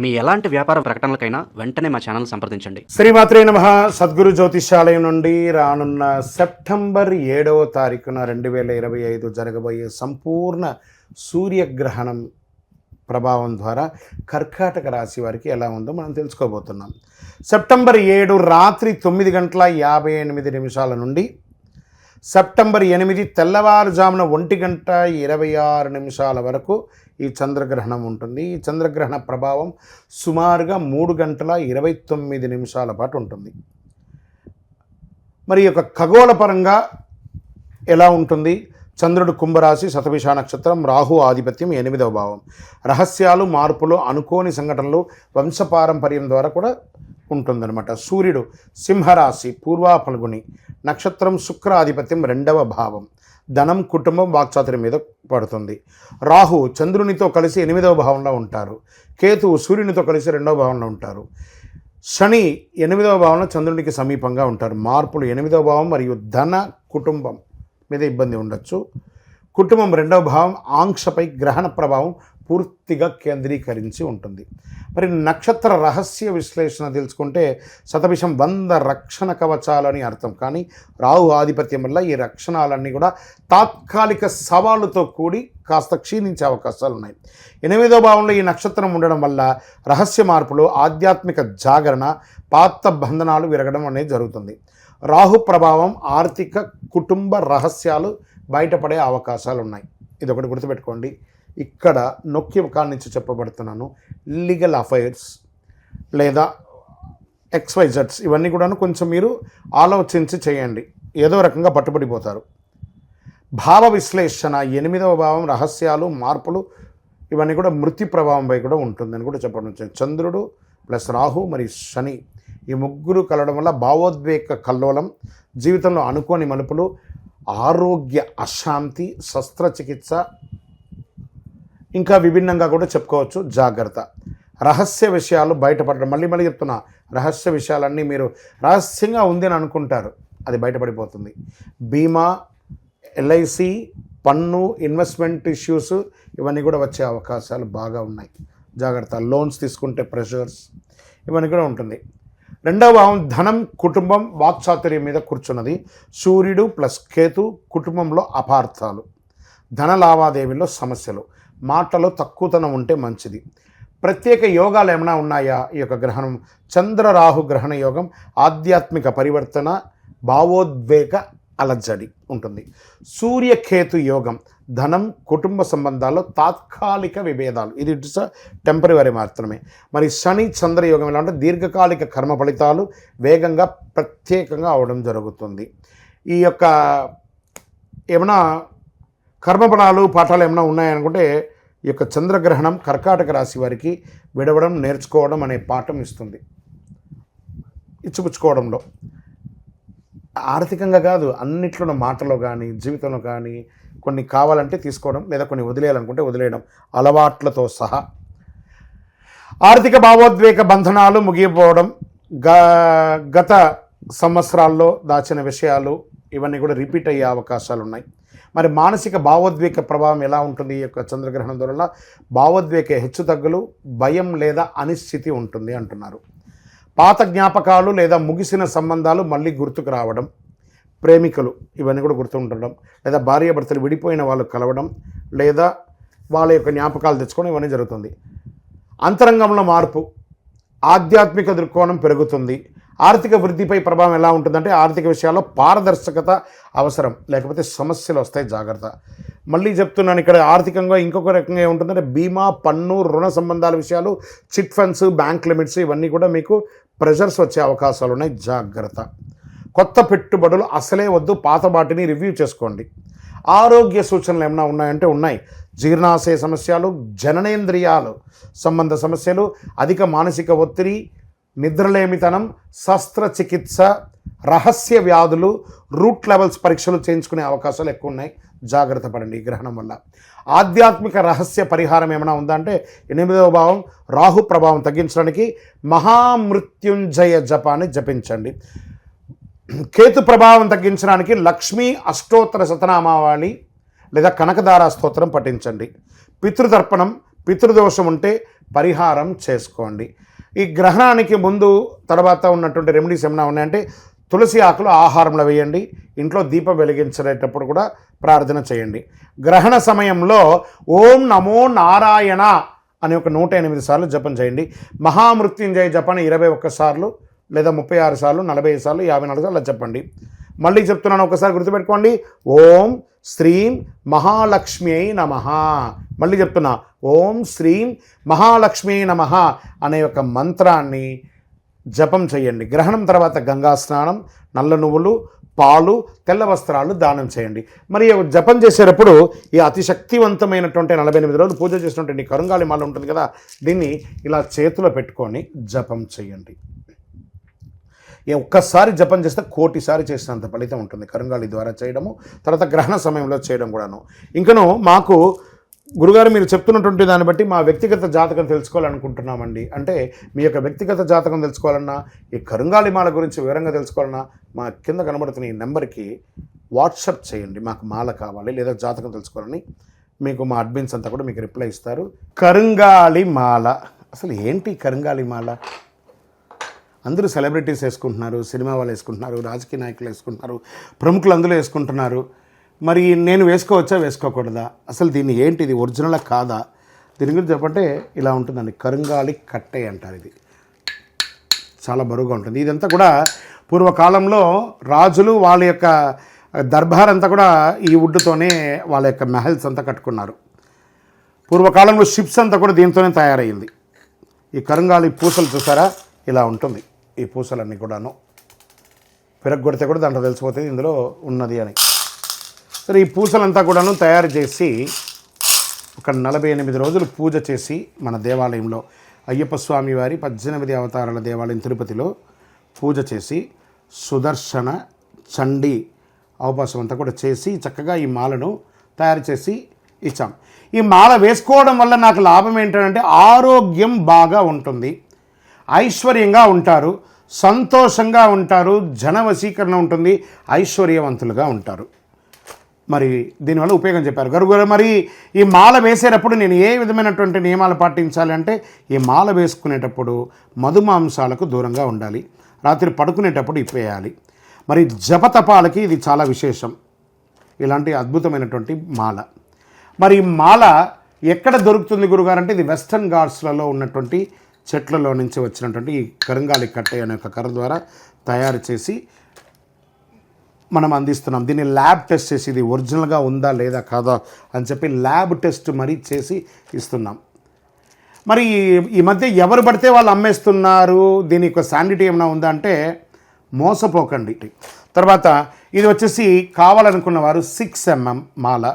మీ ఎలాంటి వ్యాపార ప్రకటనలకైనా వెంటనే మా ఛానల్ సంప్రదించండి. శ్రీమాత్రే నమ. సద్గురు జ్యోతిషాలయం నుండి రానున్న సెప్టెంబర్ ఏడవ తారీఖున రెండు వేల ఇరవై ఐదు జరగబోయే సంపూర్ణ సూర్యగ్రహణం ప్రభావం ద్వారా కర్కాటక రాశి వారికి ఎలా ఉందో మనం తెలుసుకోబోతున్నాం. సెప్టెంబర్ ఏడు రాత్రి తొమ్మిది గంటల యాభై ఎనిమిది నిమిషాల నుండి సెప్టెంబర్ ఎనిమిది తెల్లవారుజామున ఒంటి గంట ఇరవై ఆరు నిమిషాల వరకు ఈ చంద్రగ్రహణం ఉంటుంది. ఈ చంద్రగ్రహణ ప్రభావం సుమారుగా మూడు గంటల ఇరవై తొమ్మిది నిమిషాల పాటు ఉంటుంది. మరి యొక్క ఖగోళపరంగా ఎలా ఉంటుంది? చంద్రుడు కుంభరాశి శతభిష నక్షత్రం రాహు ఆధిపత్యం ఎనిమిదవ భావం. రహస్యాలు మార్పులు అనుకోని సంఘటనలు వంశపారంపర్యం ద్వారా కూడా ఉంటుందన్నమాట సూర్యుడు సింహరాశి పూర్వ ఫల్గుని నక్షత్రం శుక్ర ఆధిపత్యం రెండవ భావం. ధనం కుటుంబం వాక్చాతుర్యం మీద పడుతుంది. రాహు చంద్రునితో కలిసి ఎనిమిదవ భావంలో ఉంటారు. కేతు సూర్యునితో కలిసి రెండవ భావంలో ఉంటారు. శని ఎనిమిదవ భావంలో చంద్రునికి సమీపంగా ఉంటారు. మార్పులు ఎనిమిదవ భావం మరియు ధన కుటుంబం మీద ఇబ్బంది ఉండొచ్చు. కుటుంబం రెండవ భావం ఆంక్షపై గ్రహణ ప్రభావం పూర్తిగా కేంద్రీకరించి ఉంటుంది. మరి నక్షత్ర రహస్య విశ్లేషణ తెలుసుకుంటే శతభిషం వంద రక్షణ కవచాలని అర్థం. కానీ రాహు ఆధిపత్యం వల్ల ఈ రక్షణాలన్నీ కూడా తాత్కాలిక సవాళ్ళతో కూడి కాస్త క్షీణించే అవకాశాలు ఉన్నాయి. ఎనిమిదో భావంలో ఈ నక్షత్రం ఉండడం వల్ల రహస్య మార్పులు ఆధ్యాత్మిక జాగరణ పాత బంధనాలు విరగడం అనేది జరుగుతుంది. రాహు ప్రభావం ఆర్థిక కుటుంబ రహస్యాలు బయటపడే అవకాశాలు ఉన్నాయి. ఇది ఒకటి గుర్తుపెట్టుకోండి. ఇక్కడ నొక్కి కాడ నుంచి చెప్పబడుతున్నాను. లీగల్ అఫైర్స్ లేదా ఎక్స్వైజెడ్స్ ఇవన్నీ కూడాను కొంచెం మీరు ఆలోచించి చేయండి. ఏదో రకంగా పట్టుబడిపోతారు. భావ విశ్లేషణ ఎనిమిదవ భావం రహస్యాలు మార్పులు ఇవన్నీ కూడా మృతి ప్రభావంపై కూడా ఉంటుందని కూడా చెప్పడం వచ్చింది చంద్రుడు ప్లస్ రాహు మరియు శని ఈ ముగ్గురు కలవడం వల్ల భావోద్వేగ కల్లోలం జీవితంలో అనుకోని మలుపులు ఆరోగ్య అశాంతి శస్త్రచికిత్స ఇంకా విభిన్నంగా కూడా చెప్పుకోవచ్చు. జాగ్రత్త. రహస్య విషయాలు బయటపడడం. మళ్ళీ మళ్ళీ చెప్తున్నా రహస్య విషయాలన్నీ మీరు రహస్యంగా ఉంది అని అనుకుంటారు. అది బయటపడిపోతుంది. బీమా ఎల్ఐసి పన్ను ఇన్వెస్ట్మెంట్ ఇష్యూస్ ఇవన్నీ కూడా వచ్చే అవకాశాలు బాగా ఉన్నాయి. జాగ్రత్త. లోన్స్ తీసుకుంటే ప్రెషర్స్ ఇవన్నీ కూడా ఉంటుంది. రెండవ భావం ధనం కుటుంబం వాక్చాతుర్యం మీద కూర్చున్నది. సూర్యుడు ప్లస్ కేతు కుటుంబంలో అపార్థాలు. ధన లావాదేవీల్లో సమస్యలు. మాటలో తక్కువతనం ఉంటే మంచిది. ప్రత్యేక యోగాలు ఏమైనా ఉన్నాయా? ఈ యొక్క గ్రహణం. చంద్రరాహు గ్రహణ యోగం ఆధ్యాత్మిక పరివర్తన భావోద్వేగ అలజడి ఉంటుంది. సూర్యకేతు యోగం ధనం కుటుంబ సంబంధాల్లో తాత్కాలిక విభేదాలు. ఇది ఇట్స్ టెంపరీ మాత్రమే. మరి శని చంద్ర యోగం ఎలా అంటే దీర్ఘకాలిక కర్మ ఫలితాలు వేగంగా ప్రత్యేకంగా అవడం జరుగుతుంది. ఈ యొక్క ఏమైనా కర్మఫలాలు పాఠాలు ఏమైనా ఉన్నాయనుకుంటే ఈ యొక్క చంద్రగ్రహణం కర్కాటక రాశి వారికి విడవడం నేర్చుకోవడం అనే పాఠం ఇస్తుంది. ఇచ్చిపుచ్చుకోవడంలో. ఆర్థికంగా కాదు అన్నిట్లోనూ మాటలో కానీ జీవితంలో కానీ కొన్ని కావాలంటే తీసుకోవడం లేదా కొన్ని వదిలేయాలనుకుంటే వదిలేయడం అలవాట్లతో సహా. ఆర్థిక భావోద్వేగ బంధనాలు ముగియపోవడం గ గత సంవత్సరాల్లో దాచిన విషయాలు ఇవన్నీ కూడా రిపీట్ అయ్యే అవకాశాలు ఉన్నాయి మరి మానసిక భావోద్వేగ ప్రభావం ఎలా ఉంటుంది ఈ యొక్క చంద్రగ్రహణం ద్వారా భావోద్వేగ హెచ్చుతగ్గులు భయం లేదా అనిశ్చితి ఉంటుంది అంటున్నారు. పాత జ్ఞాపకాలు లేదా ముగిసిన సంబంధాలు మళ్ళీ గుర్తుకు రావడం ప్రేమికులు ఇవన్నీ కూడా గుర్తుండడం లేదా భార్యాభర్తలు విడిపోయిన వాళ్ళు కలవడం లేదా వాళ్ళ యొక్క జ్ఞాపకాలు తెచ్చుకోవడం ఇవన్నీ జరుగుతుంది. అంతరంగంలో మార్పు ఆధ్యాత్మిక దృక్కోణం పెరుగుతుంది. ఆర్థిక వృద్ధిపై ప్రభావం ఎలా ఉంటుందంటే ఆర్థిక విషయాల్లో పారదర్శకత అవసరం లేకపోతే సమస్యలు వస్తాయి జాగ్రత్త. మళ్ళీ చెప్తున్నాను ఇక్కడ ఆర్థికంగా ఇంకొక రకంగా ఉంటుందంటే బీమా పన్ను రుణ సంబంధాల విషయాలు చిట్ ఫండ్స్ బ్యాంక్ లిమిట్స్ ఇవన్నీ కూడా మీకు ప్రెషర్స్ వచ్చే అవకాశాలు ఉన్నాయి. జాగ్రత్త. కొత్త పెట్టుబడులు అసలే వద్దు పాత వాటిని రివ్యూ చేసుకోండి. ఆరోగ్య సూచనలు ఏమైనా ఉన్నాయంటే ఉన్నాయి. జీర్ణాశయ సమస్యలు జననేంద్రియాలు సంబంధ సమస్యలు అధిక మానసిక ఒత్తిడి నిద్రలేమితనం శస్త్రచికిత్స రహస్య వ్యాధులు రూట్ లెవెల్స్ పరీక్షలు చేయించుకునే అవకాశాలు ఎక్కువ ఉన్నాయి జాగ్రత్త పడండి ఈ గ్రహణం వల్ల. ఆధ్యాత్మిక రహస్య పరిహారం ఏమైనా ఉందా అంటే ఎనిమిదవ భావం రాహు ప్రభావం తగ్గించడానికి మహామృత్యుంజయ జపాన్ని జపించండి. కేతు ప్రభావం తగ్గించడానికి లక్ష్మీ అష్టోత్తర శతనామావళి లేదా కనకదార స్తోత్రం పఠించండి. పితృతర్పణం పితృదోషం ఉంటే పరిహారం చేసుకోండి. ఈ గ్రహణానికి ముందు తర్వాత ఉన్నటువంటి రెమెడీస్ ఏమైనా ఉన్నాయంటే తులసి ఆకులు ఆహారంలో వేయండి ఇంట్లో దీపం వెలిగించేటప్పుడు కూడా ప్రార్థన చేయండి. గ్రహణ సమయంలో ఓం నమో నారాయణ అనే ఒక నూట ఎనిమిది సార్లు జపం చేయండి. మహామృత్యుంజయ జపాన్ని ఇరవై ఒక్కసార్లు లేదా ముప్పై ఆరు సార్లు నలభై ఐదు సార్లు యాభై నాలుగు సార్లు చెప్పండి మళ్ళీ చెప్తున్నాను ఒకసారి గుర్తుపెట్టుకోండి. ఓం శ్రీం మహాలక్ష్మి అయి నమ. మళ్ళీ చెప్తున్నా ఓం శ్రీం మహాలక్ష్మి నమ అనే ఒక మంత్రాన్ని జపం చేయండి. గ్రహణం తర్వాత గంగా స్నానం నల్ల నువ్వులు పాలు తెల్ల వస్త్రాలు దానం చేయండి. మరి జపం చేసేటప్పుడు ఈ అతి శక్తివంతమైనటువంటి నలభై ఎనిమిది రోజులు పూజ చేసినటువంటి కరుంగాలి మాల ఉంటుంది కదా దీన్ని ఇలా చేతిలో పెట్టుకొని జపం చేయండి. ఒక్కసారి జపం చేస్తే కోటిసారి చేసినంత ఫలితం ఉంటుంది. కరుంగాళి ద్వారా చేయడము తర్వాత గ్రహణ సమయంలో చేయడం కూడాను. ఇంకను మాకు గురుగారు మీరు చెప్తున్నటువంటి దాన్ని బట్టి మా వ్యక్తిగత జాతకం తెలుసుకోవాలనుకుంటున్నామండి. అంటే మీ యొక్క వ్యక్తిగత జాతకం తెలుసుకోవాలన్నా ఈ కరుంగాలి మాల గురించి వివరంగా తెలుసుకోవాలన్నా మా కింద కనబడుతున్న ఈ నెంబర్కి వాట్సప్ చేయండి. మాకు మాల కావాలి లేదా జాతకం తెలుసుకోవాలని. మీకు మా అడ్మిన్స్ అంతా కూడా మీకు రిప్లై ఇస్తారు. కరుంగాళి మాల అసలు ఏంటి కరుంగాళి మాల అందరూ సెలబ్రిటీస్ వేసుకుంటున్నారు సినిమా వాళ్ళు వేసుకుంటున్నారు రాజకీయ నాయకులు వేసుకుంటున్నారు ప్రముఖులు అందరూ వేసుకుంటున్నారు. మరి నేను వేసుకోవచ్చా వేసుకోకూడదా? అసలు దీన్ని ఏంటి ఇది ఒరిజినలా కాదా? దీని గురించి చెప్పంటే ఇలా ఉంటుందండి. కరుంగాలి కట్టే అంటారు ఇది. చాలా బరువుగా ఉంటుంది. ఇదంతా కూడా పూర్వకాలంలో రాజులు వాళ్ళ యొక్క దర్బార్ అంతా కూడా ఈ వుడ్తోనే వాళ్ళ యొక్క మెహల్స్ అంతా కట్టుకున్నారు. పూర్వకాలంలో షిప్స్ అంతా కూడా దీంతోనే తయారైంది ఈ కరుంగాలి పూసలు చూసారా? ఇలా ఉంటుంది. ఈ పూసలన్నీ కూడాను పిరగొడితే కూడా దాంట్లో తెలిసిపోతుంది ఇందులో ఉన్నది అని. సరే ఈ పూసలంతా కూడాను తయారు చేసి ఒక నలభై ఎనిమిది రోజులు పూజ చేసి మన దేవాలయంలో అయ్యప్ప స్వామి వారి పద్దెనిమిది అవతారాల దేవాలయం తిరుపతిలో పూజ చేసి సుదర్శన చండీ అవకాశం అంతా కూడా చేసి చక్కగా ఈ మాలను తయారు చేసి ఇచ్చాం. ఈ మాల వేసుకోవడం వల్ల నాకు లాభం ఏంటంటే ఆరోగ్యం బాగా ఉంటుంది. ఐశ్వర్యంగా ఉంటారు సంతోషంగా ఉంటారు జన వశీకరణ ఉంటుంది ఐశ్వర్యవంతులుగా ఉంటారు. మరి దీనివల్ల ఉపయోగం చెప్పారు. గరుగురు మరి ఈ మాల వేసేటప్పుడు నేను ఏ విధమైనటువంటి నియమాలు పాటించాలి అంటే ఈ మాల వేసుకునేటప్పుడు మధుమాంసాలకు దూరంగా ఉండాలి రాత్రి పడుకునేటప్పుడు ఇప్పేయాలి. మరి జపతపాలకి ఇది చాలా విశేషం. ఇలాంటి అద్భుతమైనటువంటి మాల. మరి మాల ఎక్కడ దొరుకుతుంది గురుగారు అంటే ఇది వెస్టర్న్ ఘాట్స్లలో ఉన్నటువంటి చెట్లలో నుంచి వచ్చినటువంటి ఈ కరంగాలి కట్టె అనే ఒక కర్ర ద్వారా తయారు చేసి మనం అందిస్తున్నాం. దీన్ని ల్యాబ్ టెస్ట్ చేసి ఇది ఒరిజినల్గా ఉందా లేదా కాదా అని చెప్పి ల్యాబ్ టెస్ట్ మరీ చేసి ఇస్తున్నాం. మరి ఈ- ఈ మధ్య ఎవరు పడితే వాళ్ళు అమ్మేస్తున్నారు? దీని యొక్క శాండిటీ ఏమైనా ఉందా అంటే మోసపోకండి. తర్వాత ఇది వచ్చేసి కావాలనుకున్న వారు సిక్స్ ఎంఎం మాల